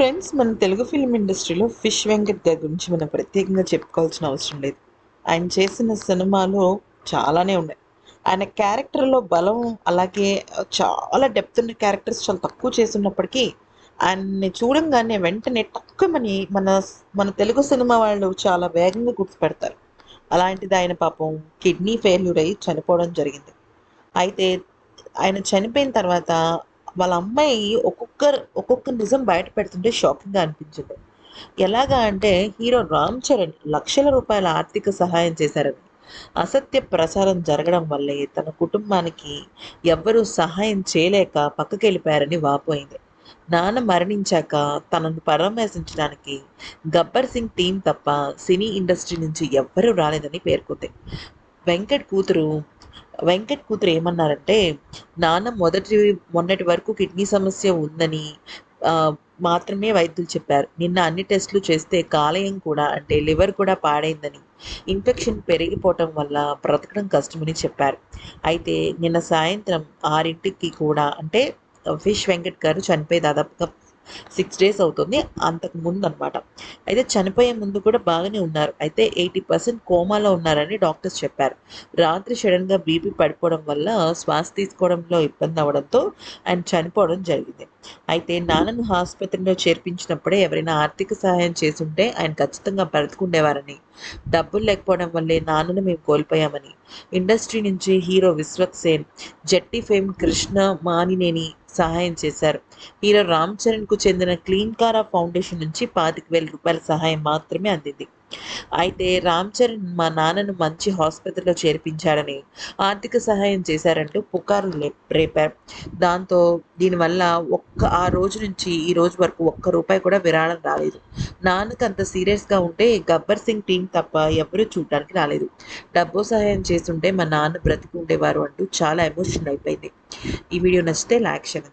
Friends మన Telugu film ఇండస్ట్రీలో fish Venkat గారి గురించి మనం ప్రత్యేకంగా చెప్పుకోవాల్సిన అవసరం లేదు. ఆయన చేసిన సినిమాలు చాలానే ఉన్నాయి. ఆయన క్యారెక్టర్లో బలం అలాగే చాలా డెప్త్ ఉన్న క్యారెక్టర్స్ చాలా తక్కువ చేస్తున్నప్పటికీ ఆయన్ని చూడంగానే వెంటనే తక్కువమని మన మన తెలుగు సినిమా వాళ్ళు చాలా వేగంగా గుర్తుపెడతారు. అలాంటిది ఆయన పాపం కిడ్నీ ఫెయిల్యూర్ అయ్యి చనిపోవడం జరిగింది. అయితే ఆయన చనిపోయిన తర్వాత వాళ్ళ అమ్మాయి ఒక్కొక్క ఒక్కొక్క నిజం బయట పెడుతుంటే షాకింగ్గా అనిపించింది. ఎలాగా అంటే హీరో రామ్ చరణ్ లక్షల రూపాయల ఆర్థిక సహాయం చేశారని అసత్య ప్రచారం జరగడం వల్లే తన కుటుంబానికి ఎవ్వరూ సహాయం చేయలేక పక్కకెళ్ళిపోయారని వాపోయింది. నాన్న మరణించాక తనను పరామర్శించడానికి గబ్బర్ సింగ్ టీం తప్ప సినీ ఇండస్ట్రీ నుంచి ఎవ్వరూ రాలేదని పేర్కొంది. వెంకట్ కూతురు వెంకట్ కూతురు ఏమన్నారంటే నాన్న మొదటి మొన్నటి వరకు కిడ్నీ సమస్య ఉందని మాత్రమే వైద్యులు చెప్పారు. నిన్న అన్ని టెస్టులు చేస్తే కాలేయం కూడా అంటే లివర్ కూడా పాడైందని ఇన్ఫెక్షన్ పెరిగిపోవటం వల్ల బ్రతకడం కష్టమని చెప్పారు. అయితే నిన్న సాయంత్రం ఆరింటికి కూడా అంటే ఫిష్ వెంకట్ గారు చనిపోయి దాదాపుగా సిక్స్ డేస్ అవుతుంది అంతకు ముందు అనమాట అయితే చనిపోయే ముందు కూడా బాగానే ఉన్నారు. అయితే ఎయిటీ పర్సెంట్ కోమాలో ఉన్నారని డాక్టర్స్ చెప్పారు. రాత్రి సడన్గా బీపీ పడిపోవడం వల్ల శ్వాస తీసుకోవడంలో ఇబ్బంది అవ్వడంతో ఆయన చనిపోవడం జరిగింది. అయితే నాన్నను ఆసుపత్రిలో చేర్పించినప్పుడే ఎవరైనా ఆర్థిక సహాయం చేసుంటే ఆయన ఖచ్చితంగా బ్రతుకుండేవారని డబ్బులు లేకపోవడం వల్లే నాన్నను మేము కోల్పోయామని ఇండస్ట్రీ నుంచి హీరో విశ్వక్ సేన్ జట్టి ఫేమ్ కృష్ణ మానినేని సహాయం చేశారు. హీరో రామ్ చరణ్కు చెందిన క్లీన్ కారా ఫౌండేషన్ నుంచి పాతిక వేల రూపాయల సహాయం మాత్రమే అందింది. అయితే రామ్ చరణ్ మా నాన్నను మంచి హాస్పిటల్లో చేర్పించాడని ఆర్థిక సహాయం చేశారంటూ పుకార్లు లే- రేపారు. దాంతో దీనివల్ల ఒక్క ఆ రోజు నుంచి ఈ రోజు వరకు ఒక్క రూపాయి కూడా విరాళం రాలేదు. నాన్నకు అంత సీరియస్గా ఉంటే గబ్బర్ సింగ్ టీం తప్ప ఎవరూ చూడడానికి రాలేదు డబ్బు సహాయం చేస్తుంటే మా నాన్న బ్రతికి ఉండేవారు అంటూ చాలా ఎమోషనల్ అయిపోయింది ఈ వీడియో నచ్చితే లైక్ షేర్.